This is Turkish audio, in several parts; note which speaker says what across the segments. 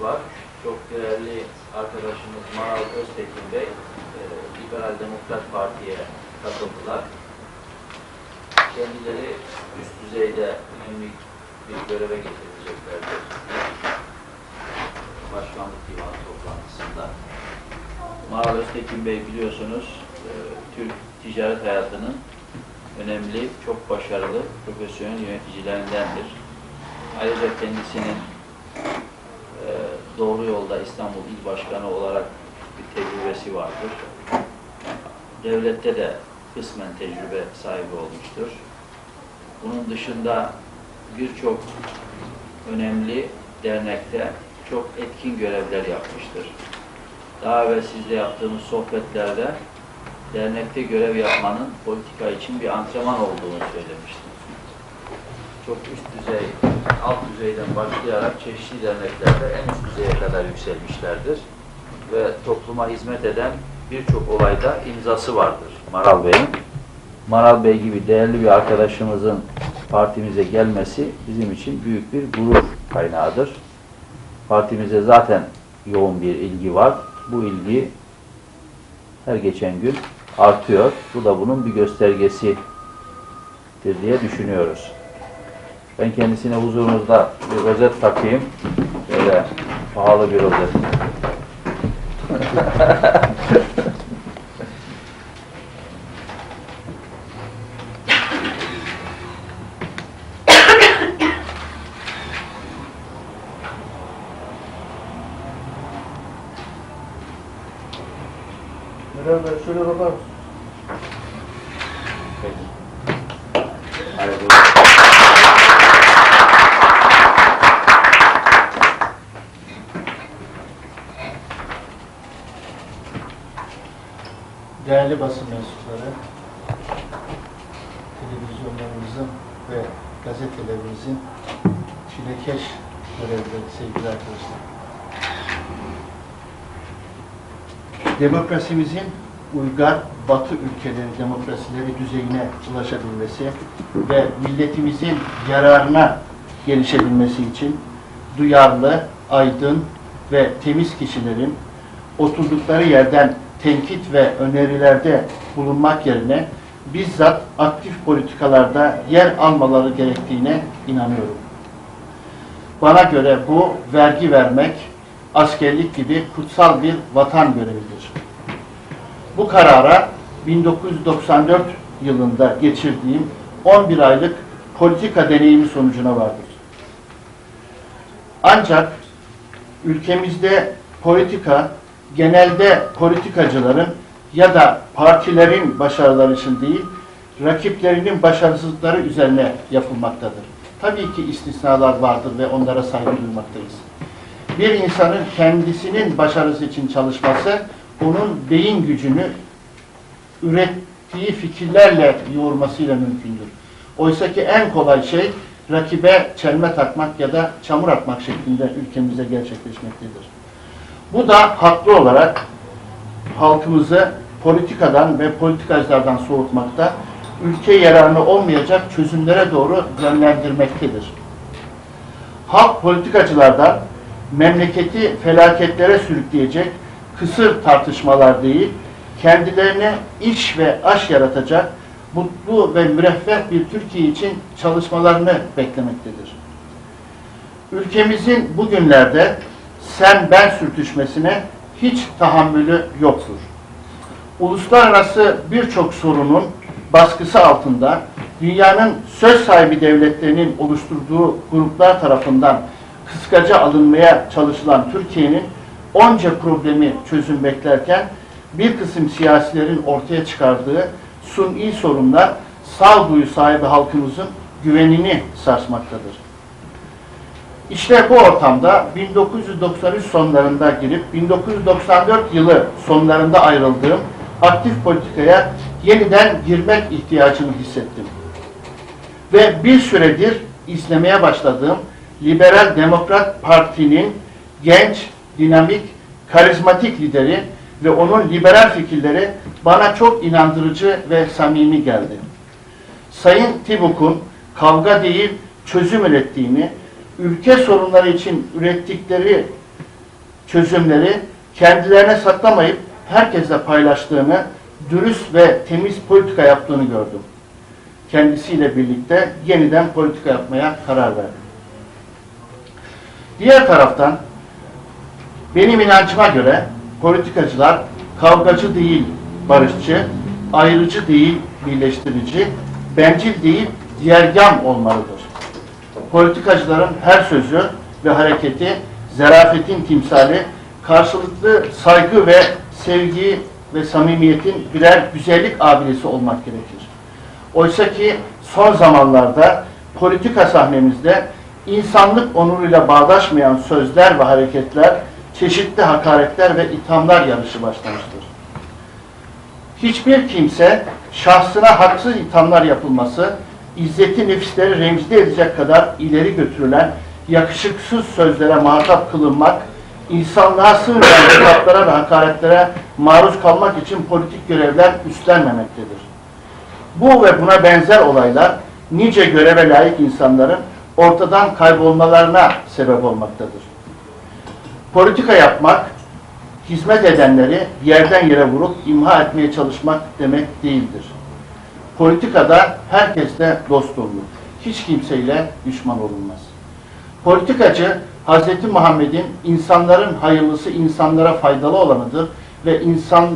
Speaker 1: var. Çok değerli arkadaşımız Maral Öztekin Bey, e, Liberal Demokrat Parti'ye katıldılar. Kendileri üst düzeyde önemli bir göreve getirileceklerdir. Başkanlık Divanı toplantısında. Maral Öztekin Bey biliyorsunuz e, Türk ticaret hayatının önemli, çok başarılı, profesyonel yöneticilerindendir. Ayrıca kendisinin doğru yolda İstanbul İl Başkanı olarak bir tecrübesi vardır. Devlette de kısmen tecrübe sahibi olmuştur. Bunun dışında birçok önemli dernekte çok etkin görevler yapmıştır. Daha evvel sizle yaptığımız sohbetlerde dernekte görev yapmanın politika için bir antrenman olduğunu söylemiştim. Çok üst düzey, alt düzeyden başlayarak çeşitli derneklerde en üst düzeye kadar yükselmişlerdir. Ve topluma hizmet eden birçok olayda imzası vardır Maral Bey'in. Maral Bey gibi değerli bir arkadaşımızın partimize gelmesi bizim için büyük bir gurur kaynağıdır. Partimize zaten yoğun bir ilgi var. Bu ilgi her geçen gün artıyor. Bu da bunun bir göstergesidir diye düşünüyoruz. Ben kendisine huzurunuzda bir rozet takayım. Böyle pahalı bir rozet.
Speaker 2: Neden ben şöyle bakar mısın?
Speaker 1: Peki. Hayırlı olsun.
Speaker 2: Değerli basın mensupları, televizyonlarımızın ve gazetelerimizin çilekeş görevleri sevgili arkadaşlar. Demokrasimizin uygar Batı ülkeleri demokrasileri düzeyine ulaşabilmesi ve milletimizin yararına gelişebilmesi için duyarlı, aydın ve temiz kişilerin oturdukları yerden tenkit ve önerilerde bulunmak yerine bizzat aktif politikalarda yer almaları gerektiğine inanıyorum. Bana göre bu vergi vermek, askerlik gibi kutsal bir vatan görevidir. Bu karara 1994 yılında geçirdiğim 11 aylık politika deneyimi sonucuna vardır. Ancak ülkemizde politika genelde politikacıların ya da partilerin başarıları için değil, rakiplerinin başarısızlıkları üzerine yapılmaktadır. Tabii ki istisnalar vardır ve onlara saygı duymaktayız. Bir insanın kendisinin başarısı için çalışması, onun beyin gücünü ürettiği fikirlerle yoğurmasıyla mümkündür. Oysa ki en kolay şey rakibe çelme takmak ya da çamur atmak şeklinde ülkemize gerçekleşmektedir. Bu da haklı olarak halkımızı politikadan ve politikacılardan soğutmakta, ülke yararına olmayacak çözümlere doğru yönlendirmektedir. Halk politikacılardan memleketi felaketlere sürükleyecek kısır tartışmalar değil, kendilerine iş ve aş yaratacak mutlu ve müreffeh bir Türkiye için çalışmalarını beklemektedir. Ülkemizin bugünlerde sen ben sürtüşmesine hiç tahammülü yoktur. Uluslararası birçok sorunun baskısı altında dünyanın söz sahibi devletlerinin oluşturduğu gruplar tarafından kıskaca alınmaya çalışılan Türkiye'nin onca problemi çözüm beklerken bir kısım siyasilerin ortaya çıkardığı suni sorunlar sağduyu sahibi halkımızın güvenini sarsmaktadır. İşte bu ortamda 1993 sonlarında girip 1994 yılı sonlarında ayrıldığım aktif politikaya yeniden girmek ihtiyacını hissettim. Ve bir süredir izlemeye başladığım Liberal Demokrat Parti'nin genç, dinamik, karizmatik lideri ve onun liberal fikirleri bana çok inandırıcı ve samimi geldi. Sayın Tibuk'un kavga değil çözüm ürettiğini, ülke sorunları için ürettikleri çözümleri kendilerine saklamayıp herkesle paylaştığını, dürüst ve temiz politika yaptığını gördüm. Kendisiyle birlikte yeniden politika yapmaya karar verdim. Diğer taraftan benim inancıma göre politikacılar kavgacı değil barışçı, ayrıcı değil birleştirici, bencil değil diğergam olmalıdır. Politikacıların her sözü ve hareketi zarafetin timsali, karşılıklı saygı ve sevgi ve samimiyetin birer güzellik abidesi olmak gerekir. Oysa ki son zamanlarda politika sahnemizde insanlık onuruyla bağdaşmayan sözler ve hareketler, çeşitli hakaretler ve ithamlar yarışı başlamıştır. Hiçbir kimse şahsına haksız ithamlar yapılması, izzeti nefisleri rencide edecek kadar ileri götürülen yakışıksız sözlere muhatap kılınmak, insanlığa sığmayan hitaplara ve hakaretlere maruz kalmak için politik görevler üstlenmemektedir. Bu ve buna benzer olaylar nice göreve layık insanların ortadan kaybolmalarına sebep olmaktadır. Politika yapmak, hizmet edenleri yerden yere vurup imha etmeye çalışmak demek değildir. Politikada herkesle dost olunur. Hiç kimseyle düşman olunmaz. Politikacı Hz. Muhammed'in insanların hayırlısı insanlara faydalı olanıdır ve insan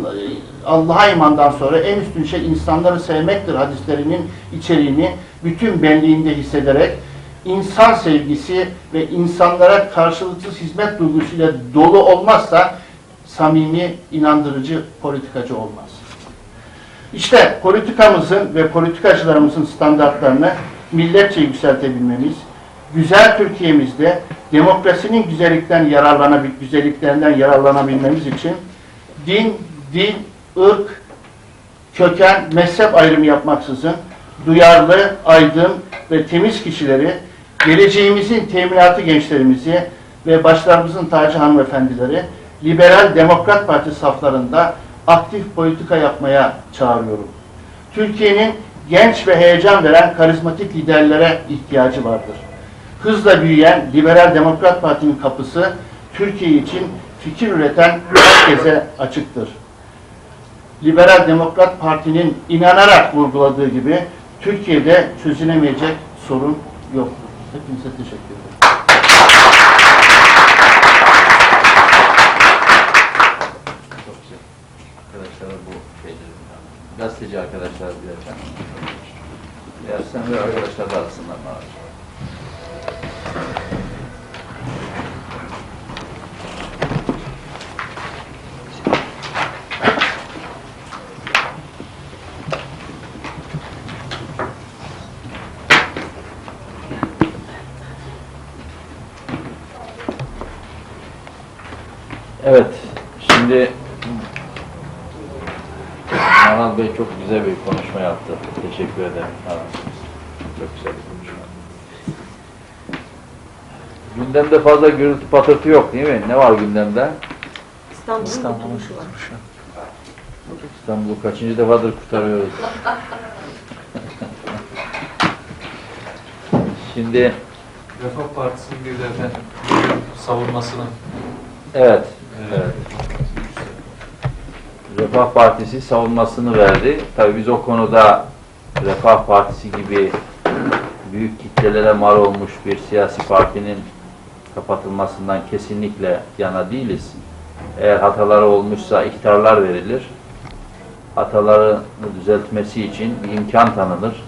Speaker 2: Allah'a imandan sonra en üstün şey insanları sevmektir hadislerinin içeriğini bütün benliğinde hissederek insan sevgisi ve insanlara karşılıksız hizmet duygusuyla dolu olmazsa samimi, inandırıcı politikacı olmaz. İşte politikamızın ve politikacılarımızın standartlarını milletçe yükseltebilmemiz, güzel Türkiye'mizde demokrasinin güzellikten yararlanabil güzelliklerinden yararlanabilmemiz için din, dil, ırk, köken, mezhep ayrımı yapmaksızın duyarlı, aydın ve temiz kişileri, geleceğimizin teminatı gençlerimizi ve başlarımızın tacı hanımefendileri Liberal Demokrat Parti saflarında aktif politika yapmaya çağırıyorum. Türkiye'nin genç ve heyecan veren karizmatik liderlere ihtiyacı vardır. Hızla büyüyen Liberal Demokrat Parti'nin kapısı Türkiye için fikir üreten herkese açıktır. Liberal Demokrat Parti'nin inanarak vurguladığı gibi Türkiye'de çözülemeyecek sorun yoktur. Hepinize teşekkür ederim.
Speaker 1: Çok güzel. Arkadaşlara bu şeyleri gazeteci arkadaşlar birer tane. Eğer sen ve arkadaşlar da alsınlar bana. Evet, şimdi Maral Bey çok güzel bir konuşma yaptı. Teşekkür ederim. Çok güzel bir konuşma. Gündemde fazla gürültü patırtı yok değil mi? Ne var gündemde?
Speaker 3: İstanbul'un
Speaker 4: İstanbul'un
Speaker 3: kurtuluşu var.
Speaker 1: İstanbul'u kaçıncı defadır kurtarıyoruz. Şimdi
Speaker 4: Refah Partisi'nin bir de efendim savunmasını
Speaker 1: evet, evet. Refah Partisi savunmasını verdi. Tabii biz o konuda Refah Partisi gibi büyük kitlelere mal olmuş bir siyasi partinin kapatılmasından kesinlikle yana değiliz. Eğer hataları olmuşsa ihtarlar verilir. Hatalarını düzeltmesi için bir imkan tanınır.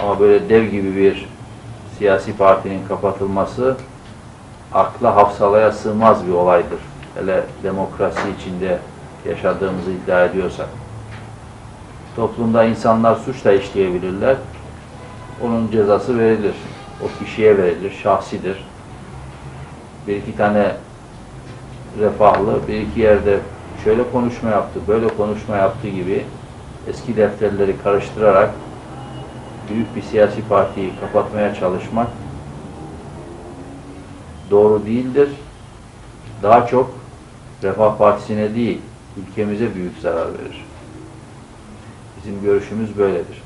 Speaker 1: Ama böyle dev gibi bir siyasi partinin kapatılması akla hafsalaya sığmaz bir olaydır. Hele demokrasi içinde yaşadığımızı iddia ediyorsak. Toplumda insanlar suç da işleyebilirler. Onun cezası verilir. O kişiye verilir, şahsidir. Bir iki tane refahlı, bir iki yerde şöyle konuşma yaptı, böyle konuşma yaptı gibi eski defterleri karıştırarak büyük bir siyasi partiyi kapatmaya çalışmak doğru değildir. Daha çok Refah Partisi'ne değil, ülkemize büyük zarar verir. Bizim görüşümüz böyledir.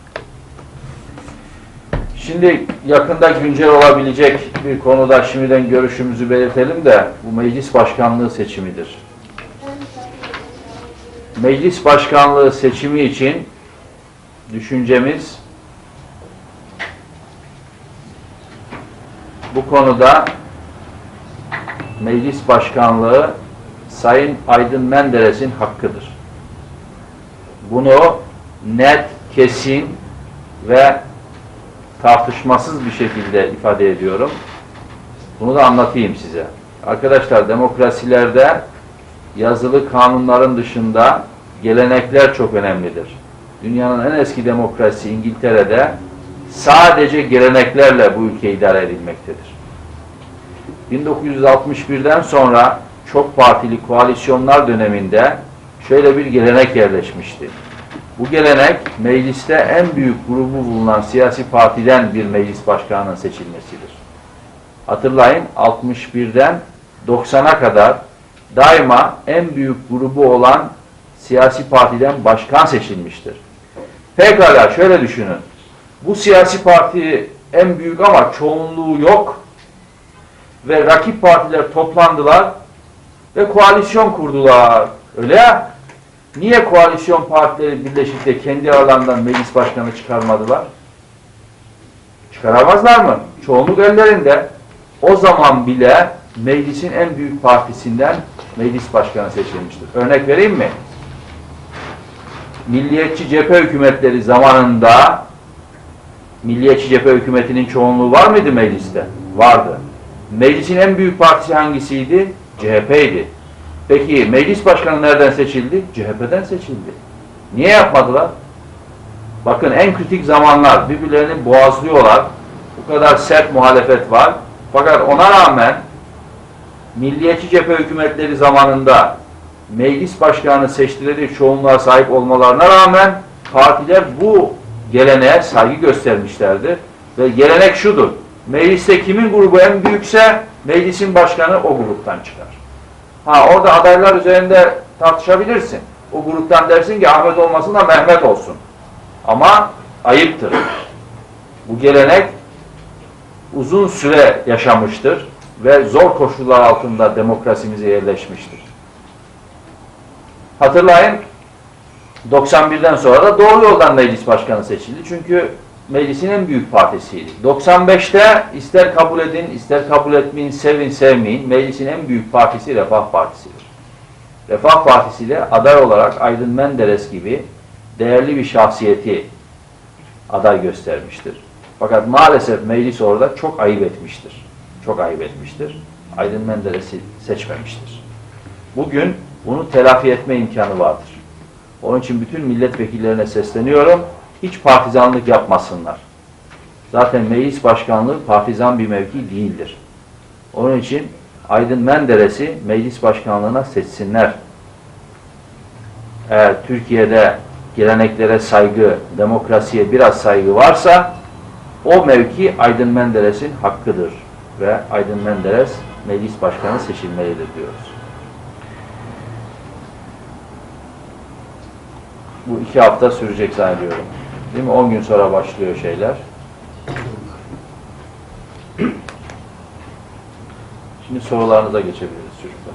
Speaker 1: Şimdi yakında güncel olabilecek bir konuda şimdiden görüşümüzü belirtelim de bu meclis başkanlığı seçimidir. Meclis başkanlığı seçimi için düşüncemiz bu konuda meclis başkanlığı Sayın Aydın Menderes'in hakkıdır. Bunu net, kesin ve tartışmasız bir şekilde ifade ediyorum. Bunu da anlatayım size. Arkadaşlar demokrasilerde yazılı kanunların dışında gelenekler çok önemlidir. Dünyanın en eski demokrasisi İngiltere'de sadece geleneklerle bu ülke idare edilmektedir. 1961'den sonra çok partili koalisyonlar döneminde şöyle bir gelenek yerleşmişti. Bu gelenek mecliste en büyük grubu bulunan siyasi partiden bir meclis başkanının seçilmesidir. Hatırlayın 61'den 90'a kadar daima en büyük grubu olan siyasi partiden başkan seçilmiştir. Pekala şöyle düşünün. Bu siyasi parti en büyük ama çoğunluğu yok ve rakip partiler toplandılar ve koalisyon kurdular. Öyle ya. Niye koalisyon partileri birleşip de kendi aralarından meclis başkanı çıkarmadılar? Çıkaramazlar mı? Çoğunluk ellerinde. O zaman bile meclisin en büyük partisinden meclis başkanı seçilmiştir. Örnek vereyim mi? Milliyetçi cephe hükümetleri zamanında Milliyetçi cephe hükümetinin çoğunluğu var mıydı mecliste? Vardı. Meclisin en büyük partisi hangisiydi? CHP'ydi. Peki meclis başkanı nereden seçildi? CHP'den seçildi. Niye yapmadılar? Bakın en kritik zamanlar birbirlerini boğazlıyorlar. Bu kadar sert muhalefet var. Fakat ona rağmen Milliyetçi cephe hükümetleri zamanında meclis başkanı seçtileri çoğunluğa sahip olmalarına rağmen partiler bu geleneğe saygı göstermişlerdir. Ve gelenek şudur. Mecliste kimin grubu en büyükse meclisin başkanı o gruptan çıkar. Ha orada adaylar üzerinde tartışabilirsin. O gruptan dersin ki Ahmet olmasın da Mehmet olsun. Ama ayıptır. Bu gelenek uzun süre yaşamıştır ve zor koşullar altında demokrasimize yerleşmiştir. Hatırlayın 91'den sonra da doğru yoldan meclis başkanı seçildi. Çünkü meclisin en büyük partisiydi. 95'te ister kabul edin, ister kabul etmeyin, sevin, sevmeyin, meclisin en büyük partisi Refah Partisi'dir. Refah Partisi de aday olarak Aydın Menderes gibi değerli bir şahsiyeti aday göstermiştir. Fakat maalesef meclis orada çok ayıp etmiştir. Çok ayıp etmiştir. Aydın Menderes'i seçmemiştir. Bugün bunu telafi etme imkanı vardır. Onun için bütün milletvekillerine sesleniyorum. Hiç partizanlık yapmasınlar. Zaten meclis başkanlığı partizan bir mevki değildir. Onun için Aydın Menderes'i meclis başkanlığına seçsinler. Eğer Türkiye'de geleneklere saygı, demokrasiye biraz saygı varsa o mevki Aydın Menderes'in hakkıdır. Ve Aydın Menderes meclis başkanı seçilmelidir diyoruz. Bu iki hafta sürecek zannediyorum. Değil mi? 10 gün sonra başlıyor şeyler. Şimdi sorularınıza geçebiliriz çocuklar.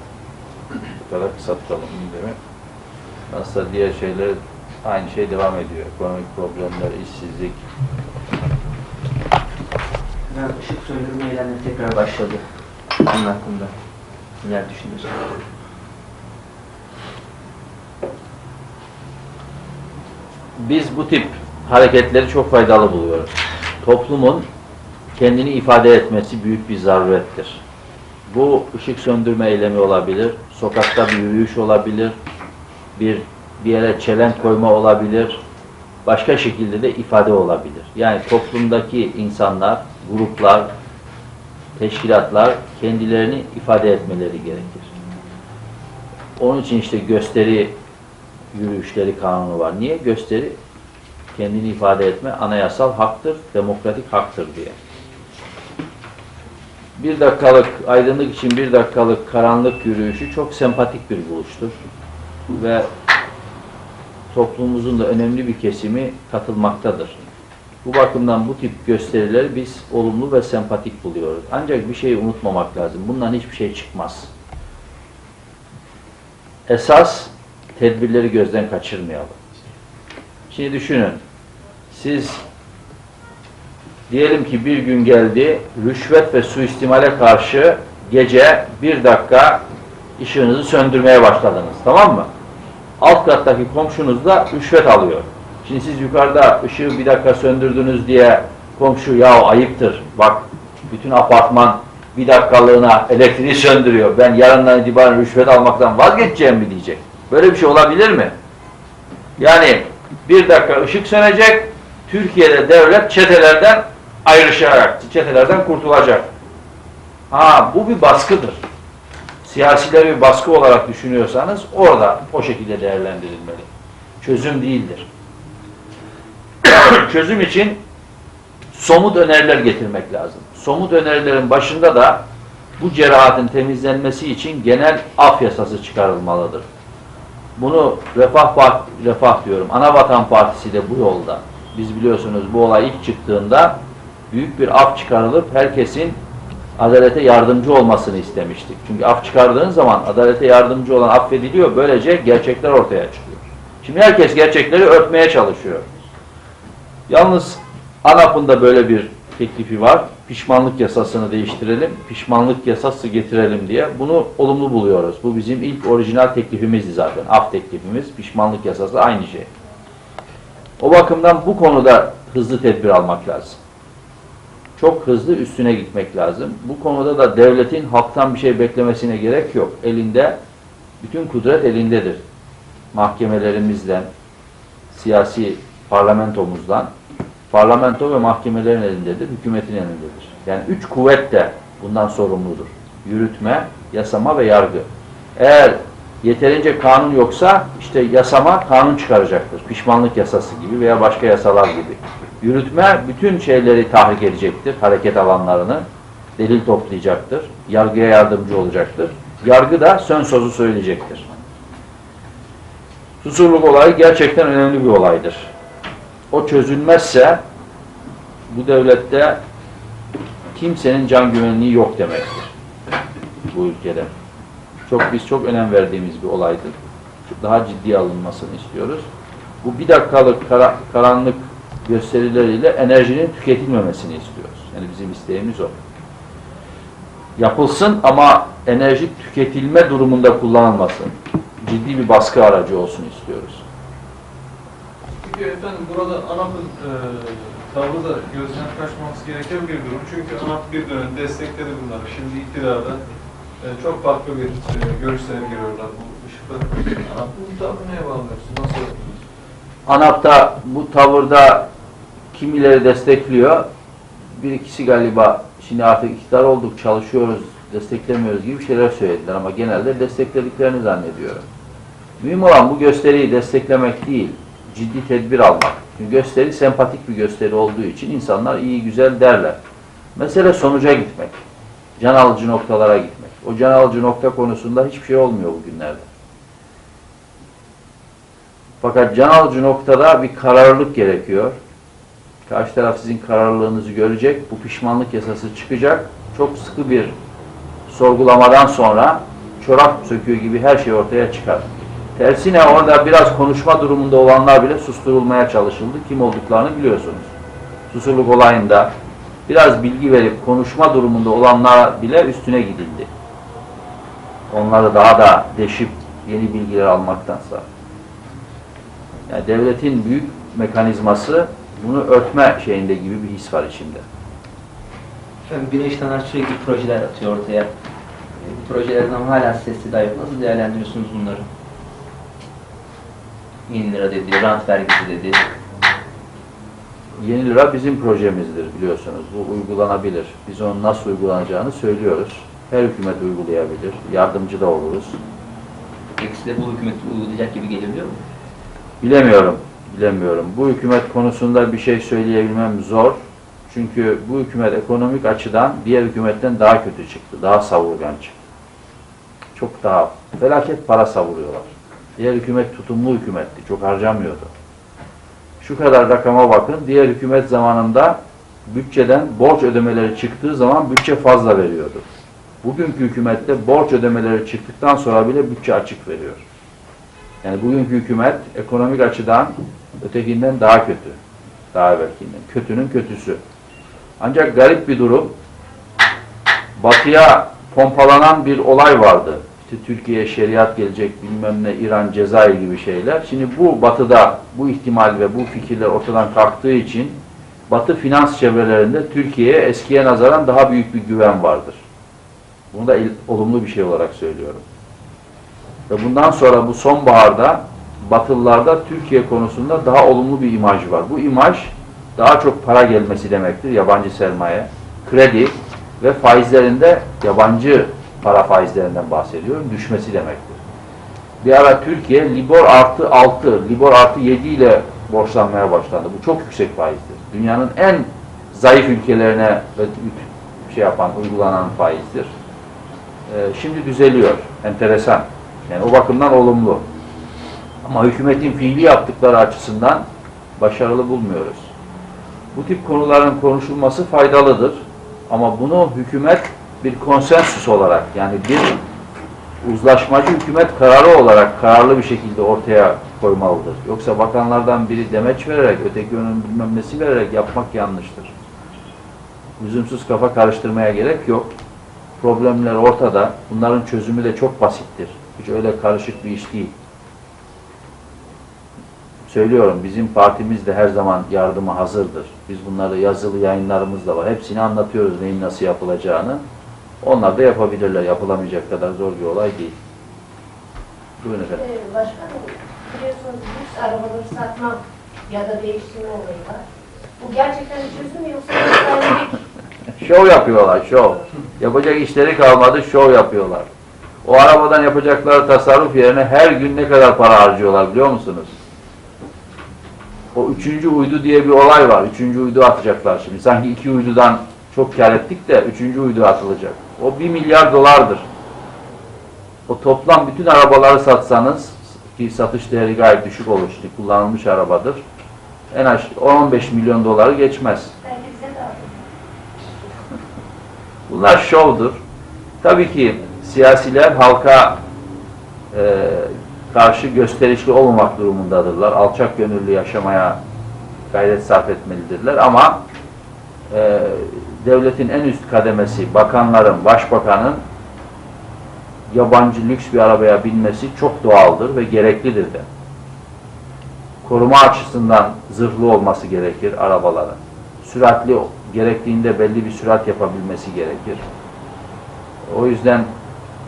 Speaker 1: Bu kadar kısa tutalım değil mi? Nasılsa diğer şeyler aynı şey devam ediyor. Ekonomik problemler, işsizlik.
Speaker 3: Ben ışık söndürme eylemleri tekrar başladı. Bunun hakkında neler düşünüyorsun?
Speaker 1: Biz bu tip hareketleri çok faydalı buluyoruz. Toplumun kendini ifade etmesi büyük bir zarurettir. Bu ışık söndürme eylemi olabilir, sokakta bir yürüyüş olabilir, bir bir yere çelenk koyma olabilir, başka şekilde de ifade olabilir. Yani toplumdaki insanlar, gruplar, teşkilatlar kendilerini ifade etmeleri gerekir. Onun için işte gösteri yürüyüşleri kanunu var. Niye? Gösteri kendini ifade etme anayasal haktır, demokratik haktır diye. Bir dakikalık aydınlık için bir dakikalık karanlık yürüyüşü çok sempatik bir buluştur. ve toplumumuzun da önemli bir kesimi katılmaktadır. Bu bakımdan bu tip gösterileri biz olumlu ve sempatik buluyoruz. Ancak bir şeyi unutmamak lazım. Bundan hiçbir şey çıkmaz. Esas tedbirleri gözden kaçırmayalım. Şimdi düşünün. Siz diyelim ki bir gün geldi rüşvet ve suistimale karşı gece bir dakika ışığınızı söndürmeye başladınız. Tamam mı? Alt kattaki komşunuz da rüşvet alıyor. Şimdi siz yukarıda ışığı bir dakika söndürdünüz diye komşu ya ayıptır bak bütün apartman bir dakikalığına elektriği söndürüyor. Ben yarından itibaren rüşvet almaktan vazgeçeceğim mi diyecek. Böyle bir şey olabilir mi? Yani bir dakika ışık sönecek, Türkiye'de devlet çetelerden ayrışarak, çetelerden kurtulacak. Ha bu bir baskıdır. Siyasileri bir baskı olarak düşünüyorsanız orada o şekilde değerlendirilmeli. Çözüm değildir. Çözüm için somut öneriler getirmek lazım. Somut önerilerin başında da bu cerahatin temizlenmesi için genel af yasası çıkarılmalıdır. Bunu Refah Part Refah diyorum. Anavatan Partisi de bu yolda. Biz biliyorsunuz bu olay ilk çıktığında büyük bir af çıkarılıp herkesin adalete yardımcı olmasını istemiştik. Çünkü af çıkardığın zaman adalete yardımcı olan affediliyor. Böylece gerçekler ortaya çıkıyor. Şimdi herkes gerçekleri örtmeye çalışıyor. Yalnız ANAP'ın da böyle bir teklifi var. Pişmanlık yasasını değiştirelim, pişmanlık yasası getirelim diye. Bunu olumlu buluyoruz. Bu bizim ilk orijinal teklifimizdi zaten. Af teklifimiz, pişmanlık yasası aynı şey. O bakımdan bu konuda hızlı tedbir almak lazım. Çok hızlı üstüne gitmek lazım. Bu konuda da devletin halktan bir şey beklemesine gerek yok. Elinde, bütün kudret elindedir. Mahkemelerimizden, siyasi parlamentomuzdan, parlamento ve mahkemelerin elindedir, hükümetin elindedir. Yani üç kuvvet de bundan sorumludur. Yürütme, yasama ve yargı. Eğer yeterince kanun yoksa işte yasama kanun çıkaracaktır. Pişmanlık yasası gibi veya başka yasalar gibi. Yürütme bütün şeyleri tahrik edecektir, hareket alanlarını, delil toplayacaktır, yargıya yardımcı olacaktır. Yargı da sön sözü söyleyecektir. Susurluk olayı gerçekten önemli bir olaydır. O çözülmezse bu devlette kimsenin can güvenliği yok demektir. Bu ülkede. Çok biz çok önem verdiğimiz bir olaydır. Daha ciddiye alınmasını istiyoruz. Bu bir dakikalık kara- karanlık gösterileriyle enerjinin tüketilmemesini istiyoruz. Yani bizim isteğimiz o. Yapılsın ama enerji tüketilme durumunda kullanılmasın. Ciddi bir baskı aracı olsun istiyoruz.
Speaker 4: Peki efendim burada ANAP'ın e, tavrı da gözden kaçmaması gereken bir durum. Çünkü ANAP bir dönem destekledi bunları. Şimdi iktidarda çok farklı bir e, görüş sergiliyorlar bu ışıkta. ANAP bu tavrı neye bağlıyorsun? Nasıl?
Speaker 1: ANAP da bu tavırda kimileri destekliyor. Bir ikisi galiba şimdi artık iktidar olduk, çalışıyoruz, desteklemiyoruz gibi şeyler söylediler ama genelde desteklediklerini zannediyorum. Mühim olan bu gösteriyi desteklemek değil, ciddi tedbir almak. Çünkü gösteri sempatik bir gösteri olduğu için insanlar iyi güzel derler. Mesele sonuca gitmek. Can alıcı noktalara gitmek. O can alıcı nokta konusunda hiçbir şey olmuyor bugünlerde. Fakat can alıcı noktada bir kararlılık gerekiyor. Karşı taraf sizin kararlılığınızı görecek. Bu pişmanlık yasası çıkacak. Çok sıkı bir sorgulamadan sonra çorap söküğü gibi her şey ortaya çıkar. Tersine orada biraz konuşma durumunda olanlar bile susturulmaya çalışıldı. Kim olduklarını biliyorsunuz. Susurluk olayında biraz bilgi verip konuşma durumunda olanlar bile üstüne gidildi. Onları daha da deşip yeni bilgiler almaktansa. Yani devletin büyük mekanizması bunu örtme şeyinde gibi bir his var içinde.
Speaker 3: Efendim Güneş Taner sürekli projeler atıyor ortaya. E, Bu projelerden hala sesli yok. Nasıl değerlendiriyorsunuz bunları? Yeni lira dedi, rant vergisi dedi.
Speaker 1: Yeni lira bizim projemizdir biliyorsunuz. Bu uygulanabilir. Biz onun nasıl uygulanacağını söylüyoruz. Her hükümet uygulayabilir. Yardımcı da oluruz.
Speaker 3: İkisi de bu hükümet uygulayacak gibi gelebiliyor mu?
Speaker 1: Bilemiyorum. Bilemiyorum. Bu hükümet konusunda bir şey söyleyebilmem zor. Çünkü bu hükümet ekonomik açıdan diğer hükümetten daha kötü çıktı. Daha savurgan çıktı. Çok daha felaket para savuruyorlar. Diğer hükümet tutumlu hükümetti. Çok harcamıyordu. Şu kadar rakama bakın. Diğer hükümet zamanında bütçeden borç ödemeleri çıktığı zaman bütçe fazla veriyordu. Bugünkü hükümette borç ödemeleri çıktıktan sonra bile bütçe açık veriyor. Yani bugünkü hükümet ekonomik açıdan ötekinden daha kötü. Daha evvelkinden. Kötünün kötüsü. Ancak garip bir durum. Batıya pompalanan bir olay vardı. İşte Türkiye'ye şeriat gelecek bilmem ne İran, Cezayir gibi şeyler. Şimdi bu batıda bu ihtimal ve bu fikirler ortadan kalktığı için Batı finans çevrelerinde Türkiye'ye eskiye nazaran daha büyük bir güven vardır. Bunu da olumlu bir şey olarak söylüyorum. Ve bundan sonra bu sonbaharda Batılılarda Türkiye konusunda daha olumlu bir imaj var. Bu imaj daha çok para gelmesi demektir. Yabancı sermaye, kredi ve faizlerinde yabancı para faizlerinden bahsediyorum. Düşmesi demektir. Bir ara Türkiye Libor artı 6, Libor artı 7 ile borçlanmaya başlandı. Bu çok yüksek faizdir. Dünyanın en zayıf ülkelerine şey yapan, uygulanan faizdir. Ee, şimdi düzeliyor. Enteresan. Yani o bakımdan olumlu. Ama hükümetin fiili yaptıkları açısından başarılı bulmuyoruz. Bu tip konuların konuşulması faydalıdır. Ama bunu hükümet bir konsensüs olarak yani bir uzlaşmacı hükümet kararı olarak kararlı bir şekilde ortaya koymalıdır. Yoksa bakanlardan biri demeç vererek, öteki onun bilmem vererek yapmak yanlıştır. Lüzumsuz kafa karıştırmaya gerek yok. Problemler ortada. Bunların çözümü de çok basittir. Hiç öyle karışık bir iş değil. Söylüyorum bizim partimiz de her zaman yardıma hazırdır. Biz bunları yazılı yayınlarımız da var. Hepsini anlatıyoruz neyin nasıl yapılacağını. Onlar da yapabilirler. Yapılamayacak kadar zor bir olay değil. Buyurun efendim.
Speaker 5: Ee, Başkanım, biliyorsunuz lüks arabaları satmak ya da değiştirme olayı var. Bu gerçekten bir çözüm yoksa?
Speaker 1: Şov yapıyorlar, şov. Yapacak işleri kalmadı, şov yapıyorlar. O arabadan yapacakları tasarruf yerine her gün ne kadar para harcıyorlar biliyor musunuz? O üçüncü uydu diye bir olay var. Üçüncü uydu atacaklar şimdi. Sanki iki uydudan çok kar ettik de üçüncü uydu atılacak. O bir milyar dolardır. O toplam bütün arabaları satsanız ki satış değeri gayet düşük olur şimdi kullanılmış arabadır. En az 10-15 milyon doları geçmez. Bunlar şovdur. Tabii ki siyasiler halka e, karşı gösterişli olmamak durumundadırlar. Alçak gönüllü yaşamaya gayret sarf etmelidirler ama e, devletin en üst kademesi, bakanların, başbakanın yabancı lüks bir arabaya binmesi çok doğaldır ve gereklidir de. Koruma açısından zırhlı olması gerekir arabaların. Süratli gerektiğinde belli bir sürat yapabilmesi gerekir. O yüzden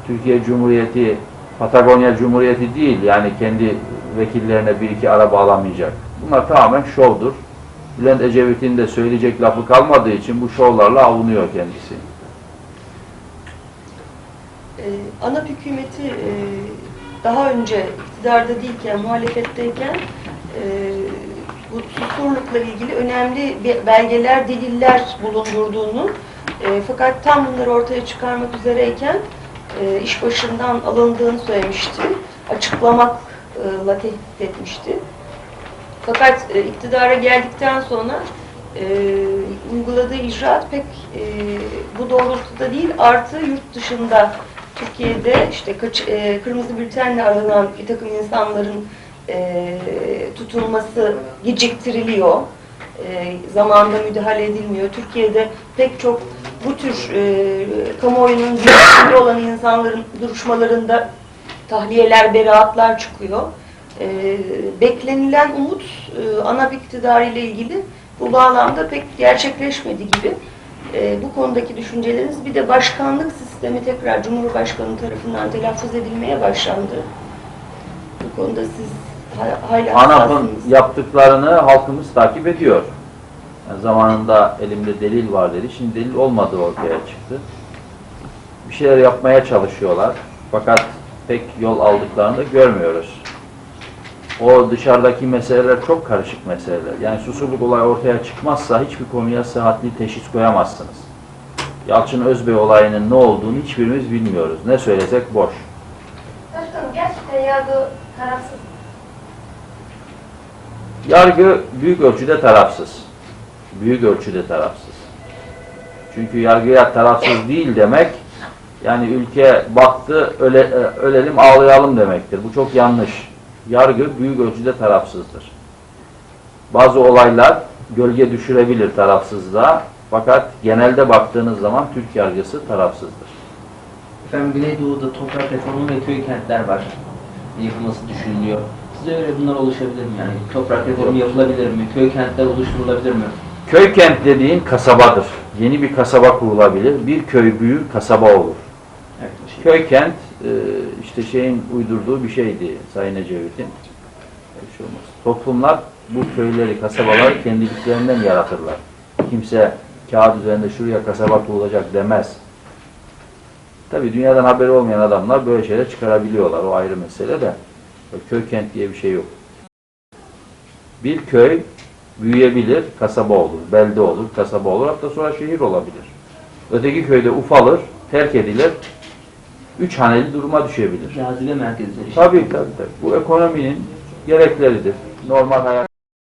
Speaker 1: Türkiye Cumhuriyeti Patagonya Cumhuriyeti değil yani kendi vekillerine bir iki araba alamayacak. Bunlar tamamen şovdur. Bülent Ecevit'in de söyleyecek lafı kalmadığı için bu şovlarla avunuyor kendisi.
Speaker 6: Ee, ANAP hükümeti e, daha önce iktidarda değilken, muhalefetteyken e, bu susurlukla ilgili önemli be- belgeler, deliller bulundurduğunu e, fakat tam bunları ortaya çıkarmak üzereyken e, iş başından alındığını söylemişti. Açıklamakla tehdit etmişti. Fakat e, iktidara geldikten sonra e, uyguladığı icraat pek e, bu doğrultuda değil, artı yurt dışında Türkiye'de işte kaç, e, kırmızı bültenle aranan bir takım insanların e, tutulması geciktiriliyor. E, zamanında müdahale edilmiyor. Türkiye'de pek çok bu tür e, kamuoyunun görüşünde olan insanların duruşmalarında tahliyeler, beraatlar çıkıyor. E, beklenilen umut e, ANAP iktidarı ile ilgili bu bağlamda pek gerçekleşmedi gibi. E, bu konudaki düşünceleriniz bir de başkanlık sistemi tekrar Cumhurbaşkanı tarafından telaffuz edilmeye başlandı. Bu konuda siz
Speaker 1: ANAP'ın yaptıklarını halkımız takip ediyor. Yani zamanında elimde delil var dedi. Şimdi delil olmadığı ortaya çıktı. Bir şeyler yapmaya çalışıyorlar. Fakat pek yol aldıklarını da görmüyoruz. O dışarıdaki meseleler çok karışık meseleler. Yani susurluk olay ortaya çıkmazsa hiçbir konuya sıhhatli teşhis koyamazsınız. Yalçın Özbey olayının ne olduğunu hiçbirimiz bilmiyoruz. Ne söylesek boş.
Speaker 5: Başkanım gerçekten yargı tarafsız.
Speaker 1: Yargı büyük ölçüde tarafsız. Büyük ölçüde tarafsız. Çünkü yargıya tarafsız değil demek, yani ülke baktı, öle, e, ölelim ağlayalım demektir. Bu çok yanlış. Yargı büyük ölçüde tarafsızdır. Bazı olaylar gölge düşürebilir tarafsızlığa. Fakat genelde baktığınız zaman Türk yargısı tarafsızdır.
Speaker 3: Efendim Güneydoğu'da toprak reformu ve köy kentler var. Yapılması düşünülüyor. Size göre bunlar oluşabilir mi? Yani toprak reformu yapılabilir mi? Köy kentler oluşturulabilir mi?
Speaker 1: Köy kent dediğin kasabadır. Yeni bir kasaba kurulabilir. Bir köy büyür, kasaba olur.
Speaker 3: Evet, şey.
Speaker 1: Köy kent e, işte şeyin uydurduğu bir şeydi Sayın Ecevit'in. Şey olmaz. Toplumlar bu köyleri, kasabaları kendiliklerinden yaratırlar. Kimse kağıt üzerinde şuraya kasaba kurulacak demez. Tabi dünyadan haberi olmayan adamlar böyle şeyler çıkarabiliyorlar. O ayrı mesele de. Köy kent diye bir şey yok. Bir köy büyüyebilir, kasaba olur, belde olur, kasaba olur, hatta sonra şehir olabilir. Öteki köyde ufalır, terk edilir, üç haneli duruma düşebilir.
Speaker 3: Cazibe merkezleri.
Speaker 1: Tabii tabii tabii. Bu ekonominin gerekleridir. Normal hayat